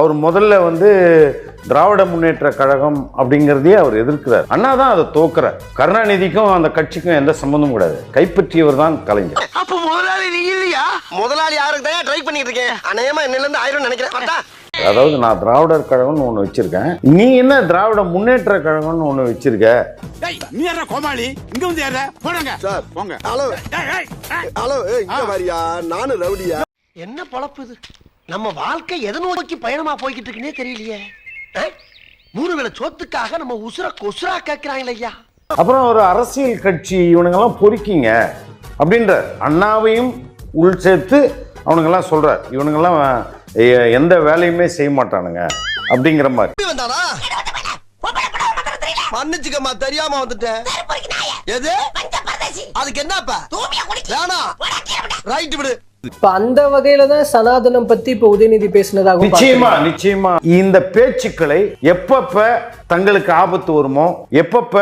அவர் முதல்ல வந்து திராவிட முன்னேற்ற கழகம் அப்படிங்கிறதையே அவர் எதிர்க்கிறார். அண்ணா தான் அதை தோக்குறார். கருணாநிதிக்கும் அந்த கட்சிக்கும் எந்த சம்பந்தமும் கிடையாது. கைப்பற்றியவர் தான் கலைஞர். அப்ப முதலாளி நீ இல்லையா? முதலாளி யாருக்கு தான் ட்ரை பண்ணிட்டு இருக்கேன்? அநேகமா என்னல இருந்து ஆயிரம் நினைக்கிறேன்? அதாவது நான் திராவிடர் கழகம்னு ஒன்று வச்சிருக்கேன். நீ என்ன திராவிட முன்னேற்ற கழகம்னு ஒன்று வச்சிருக்க? டேய் நீ யாரா கோமாளி? இங்க வந்து யாரா போடுங்க. சார் போங்க. ஹலோ. ஹலோ ஏய், இங்க வாரியா? நானும் ரவுடியா? என்ன பொழப்பு இது? நம்ம வாழ்க்கை எதை நோக்கி பயணமா போய்கிட்டு இருக்குன்னே தெரியலையே. ஆ? மூணு வேளை சோத்துக்காக நம்ம உசுர கொசுரா கேட்கிறாங்களே ஐயா. அப்புறம் ஒரு அரசியல் கட்சி இவனுங்கெல்லாம் பொறுக்கிங்க அப்படின்ற அண்ணாவையும் உள் சேர்த்து அவனுங்கெல்லாம் சொல்றார் இவனுங்கெல்லாம் எ- எந்த வேலையுமே செய்ய மாட்டானுங்க அப்படிங்கிற மாதிரி. வந்தாரா மன்னிச்சுக்கம்மா தெரியாம வந்துட்டேன் எது? அதுக்கு என்னப்பா? வேணாம். ரைட் விடு. இப்ப அந்த வகையில தான் சனாதனம் பத்தி இப்ப உதயநிதி பேசினதாகவும் நிச்சயமா நிச்சயமா. இந்த பேச்சுக்களை எப்பப்ப தங்களுக்கு ஆபத்து வருமோ எப்பப்ப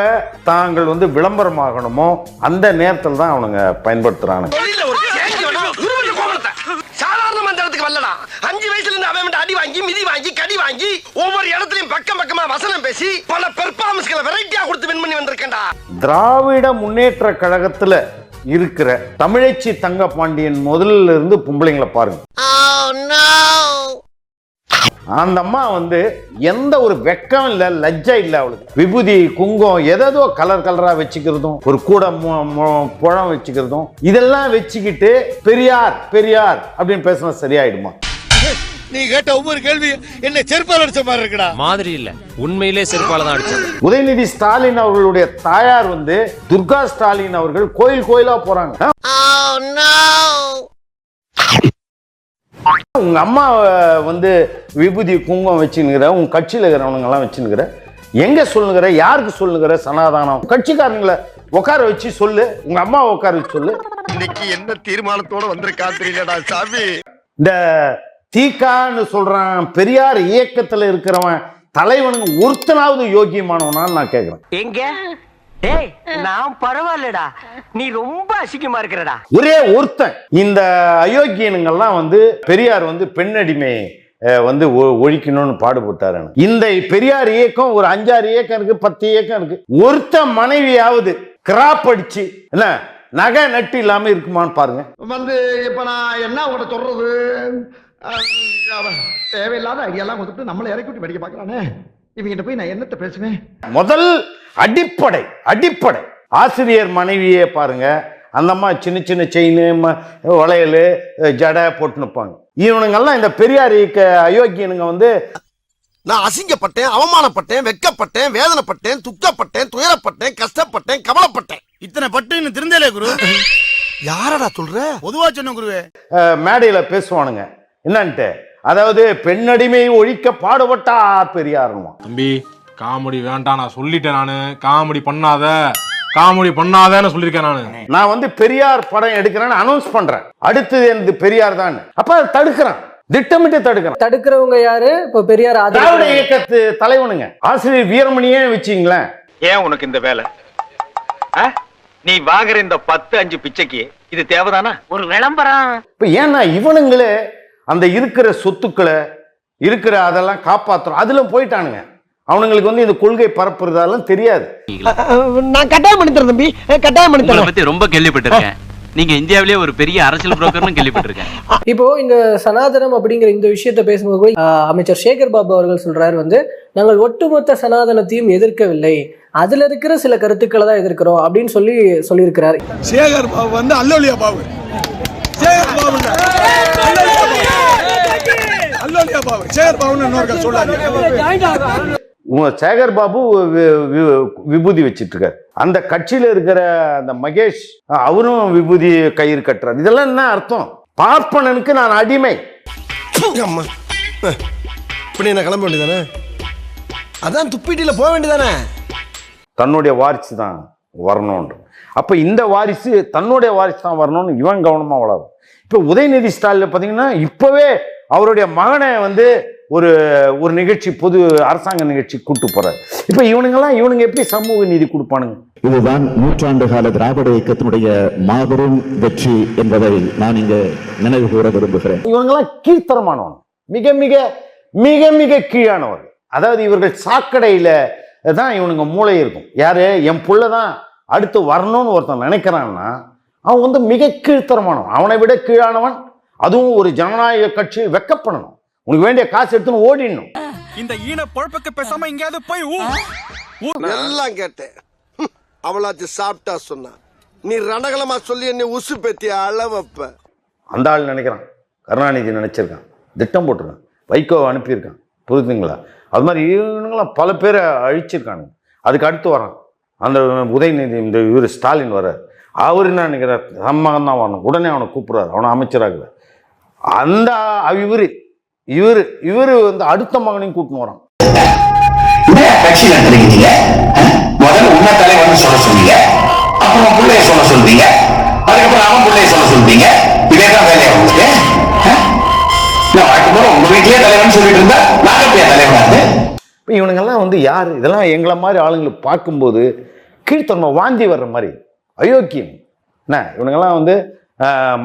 தாங்கள் வந்து விளம்பரமாகணுமோ அந்த நேரத்தில் தான் அவனுங்க பயன்படுத்துறானுங்க. அஞ்சு வயசுல இருந்து அவன் மட்டும் அடி வாங்கி மிதி வாங்கி கடி வாங்கி ஒவ்வொரு இடத்துலயும் பக்கம் பக்கமா வசனம் பேசி பல பெர்ஃபார்மன்ஸ்களை வெரைட்டியா கொடுத்து வின் பண்ணி வந்திருக்கேன்டா. திராவிட முன்னேற்ற கழகத்துல இருக்கிற தமிழச்சி தங்க பாண்டியன் முதல்ல இருந்து பொம்பளைங்களை பாருங்க அந்த அம்மா வந்து எந்த ஒரு வெக்கம் இல்ல லஜ்ஜா இல்ல அவளுக்கு. விபூதி குங்கம் எதோ கலர் கலரா வச்சுக்கிறதும் ஒரு கூட புழம் வச்சுக்கிறதும் இதெல்லாம் வச்சுக்கிட்டு பெரியார் பெரியார் அப்படின்னு பேசினா சரியாயிடுமா? நீ கேட்ட ஒவ்வொரு கேள்வி என்ன செருப்பால் அடிச்ச மாதிரி இருக்குடா. மாதிரி இல்ல. உண்மையிலே செருப்பால தான் அடிச்சது. உதயநிதி ஸ்டாலின் அவர்களுடைய தாயார் வந்து துர்கா ஸ்டாலின் அவர்கள் கோயில் கோயிலா போறாங்க. உங்க அம்மா வந்து விபூதி குங்குமம் வச்சுன்னுக்கிற உங்க கட்சியில் இருக்கிறவனுங்க எல்லாம் வச்சுன்னுக்கிற எங்க சொல்லுங்கிற யாருக்கு சொல்லுங்கிற சனாதானம்? கட்சிக்காரங்களை உட்கார வச்சு சொல்லு. உங்க அம்மா உட்கார வச்சு சொல்லு. இன்னைக்கு என்ன தீர்மானத்தோட வந்திருக்கா தெரியலடா சாமி? இந்த தீக்கான்னு சொல்றான். பெரியார் இயக்கத்துல இருக்கிறவன் தலைவனுங்க ஒருத்தனாவது யோகியமானவனான்னு நான் கேட்கிறேன் எங்க? டேய் நான் பரவாயில்லடா. நீ ரொம்ப அசிங்கமா இருக்கிறடா. ஒரே ஒருத்தன். இந்த அயோக்கியனுங்கெல்லாம் வந்து பெரியார் வந்து பெண்ணடிமை வந்து ஒ- ஒழிக்கணும்னு பாடுபட்டாரு. இந்த பெரியார் இயக்கம் ஒரு அஞ்சாறு இயக்கம் இருக்கு பத்து இயக்கம் இருக்கு. ஒருத்த மனைவியாவது கிராப் அடிச்சு என்ன நகை நட்டு இல்லாம இருக்குமான்னு பாருங்க. வந்து இப்ப நான் என்ன உங்கள்ட்ட சொல்றது? அவன் தேவையில்லாத ஐடியாலாம் கொடுத்துட்டு நம்மளை இறக்கி விட்டு படிக்க பார்க்கறானே? இவங்கிட்ட போய் நான் என்னத்த பேசுவேன்? முதல் அடிப்படை அடிப்படை. ஆசிரியர் மனைவியே பாருங்க. அந்த அம்மா சின்ன சின்ன செயின் வளையல் ஜடை போட்டு நிற்பாங்க இவனுங்கெல்லாம் இந்த பெரியார் இயக்க அயோக்கியனுங்க வந்து நான் அசிங்கப்பட்டேன் அவமானப்பட்டேன் வெக்கப்பட்டேன் வேதனைப்பட்டேன் துக்கப்பட்டேன் துயரப்பட்டேன் கஷ்டப்பட்டேன் கவலைப்பட்டேன். இத்தனை பட்டு இன்னும் திருந்தலே குரு? யாரடா சொல்ற? பொதுவா சொன்ன குருவே. மேடையில பேசுவானுங்க. என்னன்ட்டு? அதாவது பெண்ணடிமை ஒழிக்க பாடுபட்டா பெரியாருமா? தம்பி காமெடி வேண்டாம் நான் சொல்லிட்டேன் நானு. காமெடி பண்ணாத. காமெடி பண்ணாதன்னு சொல்லியிருக்கேன் நானு. நான் வந்து பெரியார் படம் எடுக்கிறேன்னு அனௌன்ஸ் பண்றேன். அடுத்தது எனது பெரியார் தான். அப்ப தடுக்கிறான். திட்டமிட்டு தடுக்கிறான். தடுக்கிறவங்க யாரு? இப்ப பெரியார் திராவிட இயக்கத்து தலைவனுங்க. ஆசிரியர் வீரமணியே வச்சிங்களேன். ஏன் உனக்கு இந்த வேலை? ஆ? நீ வாங்குற இந்த பத்து அஞ்சு பிச்சைக்கு இது தேவைதானா? ஒரு விளம்பரம். இப்ப ஏன்னா இவனுங்களே அந்த இருக்கிற சொத்துக்களை இருக்கிற அதெல்லாம் காப்பாத்துறோம் அதுல போயிட்டானுங்க. அவனுங்களுக்கு வந்து இந்த கொள்கை பரப்புறதெல்லாம் தெரியாது. நான் கட்டாயம் பண்ணி தரேன் தம்பி கட்டாயம் பண்ணி உங்களை பத்தி ரொம்ப கேள்விப்பட்டிருக்கேன். நீங்க இந்தியாவிலேயே ஒரு பெரிய அரசியல் புரோக்கர்னு கேள்விப்பட்டிருக்கேன். இப்போ இந்த சனாதனம் அப்படிங்கிற இந்த விஷயத்த பேசும்போது கூட, அமைச்சர் சேகர் பாபு அவர்கள் சொல்றாரு வந்து நாங்கள் ஒட்டுமொத்த சனாதனத்தையும் எதிர்க்கவில்லை. அதுல இருக்கிற சில கருத்துக்களை தான் எதிர்க்கிறோம். அப்படின்னு சொல்லி சொல்லியிருக்கிறார். சேகர் பாபு வந்து அல்லோலியா பாபு சேகர் பாபு இல்ல. அல்லோலியா பாபு. அல்லோலியா பாபு சேகர் பாபுன்னு சேகர் பாபு விபூதி வச்சிட்டு இருக்காரு அந்த கட்சியில இருக்கிற அந்த மகேஷ் அவரும் விபூதி கயிறு கட்டுறாரு. இதெல்லாம் என்ன அர்த்தம்? பார்ப்பனனுக்கு நான் அடிமை. இப்படி என்ன கிளம்ப வேண்டியதானே? அதான் துப்பிட்டில போக வேண்டியதானே? தன்னுடைய வாரிசு தான் வரணும்ன்ற அப்ப இந்த வாரிசு தன்னுடைய வாரிசு தான் வரணும்னு இவன் கவனமா வளரும். இப்ப உதயநிதி ஸ்டாலின் பாத்தீங்கன்னா இப்பவே அவருடைய மகனை வந்து ஒரு ஒரு நிகழ்ச்சி பொது அரசாங்க நிகழ்ச்சி கூட்டு போறாரு. இப்ப இவனுங்கெல்லாம் இவனுங்க எப்படி சமூக நீதி கொடுப்பானுங்க? இதுதான் நூற்றாண்டு கால திராவிட இயக்கத்தினுடைய மாபெரும் வெற்றி என்பதை நான் இங்கு நினைவு கூற விரும்புகிறேன். இவங்கெல்லாம் கீழ்த்தரமானவன். மிக மிக மிக மிக கீழானவர்கள். அதாவது இவர்கள் சாக்கடையில தான் இவனுங்க மூளை இருக்கும். யாரு? என் புள்ள தான் அடுத்து வரணும்னு ஒருத்தன் நினைக்கிறான்னா அவன் வந்து மிக கீழ்த்தரமானவன். அவனை விட கீழானவன் அதுவும் ஒரு ஜனநாயக கட்சி வெக்கப்படணும். உனக்கு வேண்டிய காசு எடுத்துன்னு ஓடிடணும். இந்த ஈன பொழப்புக்கு பேசாம எங்கேயாவது போய் எல்லாம் கேட்டேன். அவளாச்சு சாப்பிட்டா சொன்னா. நீ ரணகலமா சொல்லி என்னை உசு பெத்தி அளவப்ப. அந்த ஆள் நினைக்கிறான். கருணாநிதி நினைச்சிருக்கான். திட்டம் போட்டிருக்கான். வைகோவை அனுப்பியிருக்கான். புரியுதுங்களா அது மாதிரி இவனுங்களாம் பல பேரை அழிச்சிருக்கானுங்க. அதுக்கு அடுத்து வரான். அந்த உதயநிதி இந்த இவர் ஸ்டாலின் வர்றார். அவர் என்ன நினைக்கிறார்? சம்மகம் தான் வரணும் உடனே அவனை கூப்பிடுறாரு. அவனை அமைச்சராக அந்த இவர் இவர் இவர் வந்து அடுத்த மகனையும் கூட்டின்னு வரான். கட்சி நடத்துறீங்க முதல்ல உண்மை தலைவர்னு சொல்ல சொன்னீங்க அப்புறம் பிள்ளைய சொல்ல சொல்றீங்க. அதுக்கப்புறம் அவன் பிள்ளைய சொல்ல சொல்றீங்க. இதேதான் வேலையா உங்களுக்கு? நான் வாழ்க்கை போற உங்க வீட்லயே தலைவர்னு சொல்லிட்டு இருந்தா நாங்க எப்படியா தலைவனா இருந்து இப்போ இவனுங்கெல்லாம் வந்து யார்? இதெல்லாம் எங்களை மாதிரி ஆளுங்களை பார்க்கும்போது கீழ்த்தன்மை வாந்தி வர்ற மாதிரி அயோக்கியம். என்ன இவனுங்கெல்லாம் வந்து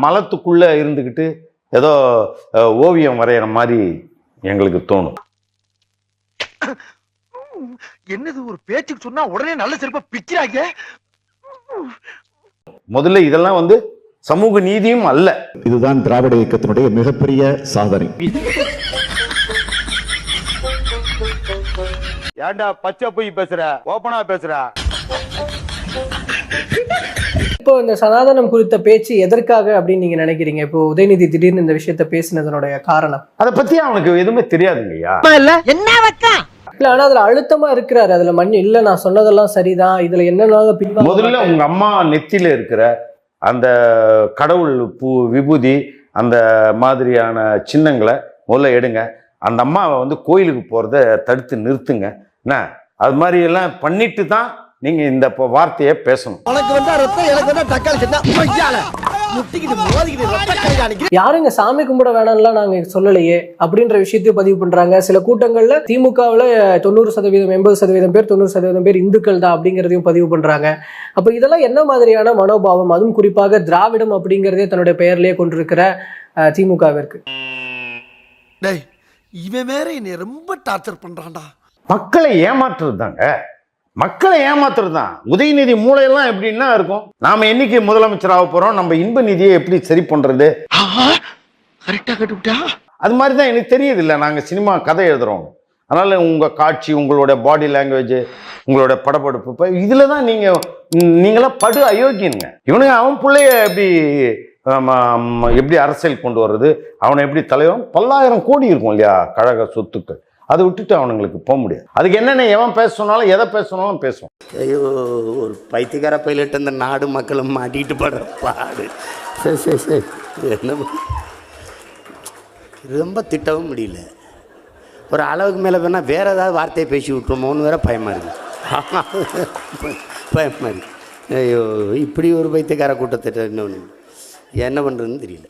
மலத்துக்குள்ளே இருந்துக்கிட்டு ஏதோ ஓவியம் வரைகிற மாதிரி எங்களுக்கு தோணும். என்னது ஒரு பேச்சுக்கு சொன்னா உடனே நல்ல செருப்ப பிக்கிறாங்க முதல்ல இதெல்லாம் வந்து சமூக நீதியும் அல்ல. இதுதான் திராவிட இயக்கத்தினுடைய மிகப்பெரிய சாதனை. ஏன்டா பச்சை பொய் பேசுற? ஓப்பனா பேசுற? இப்போ இந்த சனாதனம் குறித்த பேச்சு எதற்காக அப்படின்னு நீங்க நினைக்கிறீங்க? இப்போ உதயநிதி திடீர்னு இந்த விஷயத்த பேசினதனுடைய காரணம். அதை பற்றி அவனுக்கு எதுவுமே தெரியாதுங்கய்யா. இல்ல. ஆனா அதுல அழுத்தமா இருக்கிறாரு. அதுல மண் இல்ல நான் சொன்னதெல்லாம் சரிதான். இதுல என்னென்ன பின்வாங்க முதல்ல உங்க அம்மா நெத்தியில இருக்கிற அந்த கடவுள் பூ விபூதி அந்த மாதிரியான சின்னங்களை முதல்ல எடுங்க. அந்த அம்மாவை வந்து கோயிலுக்கு போறத தடுத்து நிறுத்துங்க. என்ன? அது மாதிரி எல்லாம் பண்ணிட்டு தான் நீங்க இந்த வார்த்தையை பேசணும். உனக்கு வந்தா ரத்தம் எனக்கு வந்தா தக்காளி யாருங்க சாமி கும்பிட வேணாம்லாம் நாங்க சொல்லலையே? அப்படின்ற விஷயத்தையும் பதிவு பண்றாங்க. சில கூட்டங்கள்ல திமுகவுல தொண்ணூறு சதவீதம் எண்பது சதவீதம் பேர் தொண்ணூறு சதவீதம் பேர் இந்துக்கள் தான் அப்படிங்கிறதையும் பதிவு பண்றாங்க. அப்ப இதெல்லாம் என்ன மாதிரியான மனோபாவம்? அதுவும் குறிப்பாக திராவிடம் அப்படிங்கிறதே தன்னுடைய பெயர்லயே கொண்டிருக்கிற திமுகவிற்கு. டேய் இவன் வேற என்னை ரொம்ப டார்ச்சர் பண்றான்டா. மக்களை ஏமாற்றுறது தாங்க மக்களை ஏமாத்துறது தான் உதயநிதி மூளையெல்லாம் எப்படின்னா இருக்கும்? நாம என்னைக்கு முதலமைச்சர் ஆக போறோம்? நம்ம இன்ப நிதியை எப்படி சரி பண்றது? அது மாதிரி தான் எனக்கு தெரியுது இல்லை நாங்கள் சினிமா கதை எழுதுறோம். அதனால உங்கள் காட்சி உங்களோட பாடி லாங்குவேஜ் உங்களோட படப்படுப்பு இப்போ இதில் தான் நீங்கள் நீங்களாம் படு அயோக்கியனுங்க. இவனுங்க அவன் பிள்ளைய எப்படி எப்படி அரசியல் கொண்டு வர்றது? அவனை எப்படி தலைவன்? பல்லாயிரம் கோடி இருக்கும் இல்லையா? கழக சொத்துக்கள். அதை விட்டுட்டு அவனுங்களுக்கு போக முடியாது. அதுக்கு என்னென்ன எவன் பேச சொன்னாலும் எதை பேச சொன்னாலும் பேசுவான். ஐயோ ஒரு பைத்தியக்கார பைலட் அந்த நாடு மக்களும் மாட்டிட்டு படுற பாடு. சரி சரி சரி என்ன ரொம்ப திட்டவும் முடியல. ஒரு அளவுக்கு மேலே வேணால் வேறு ஏதாவது வார்த்தையை பேசி விட்டுருமோன்னு வேற பயமாக இருக்குது பயமாக இருக்கு. ஐயோ இப்படி ஒரு பைத்தியக்கார கூட்டத்திட்ட இன்னொன்று என்ன பண்ணுறதுன்னு தெரியல.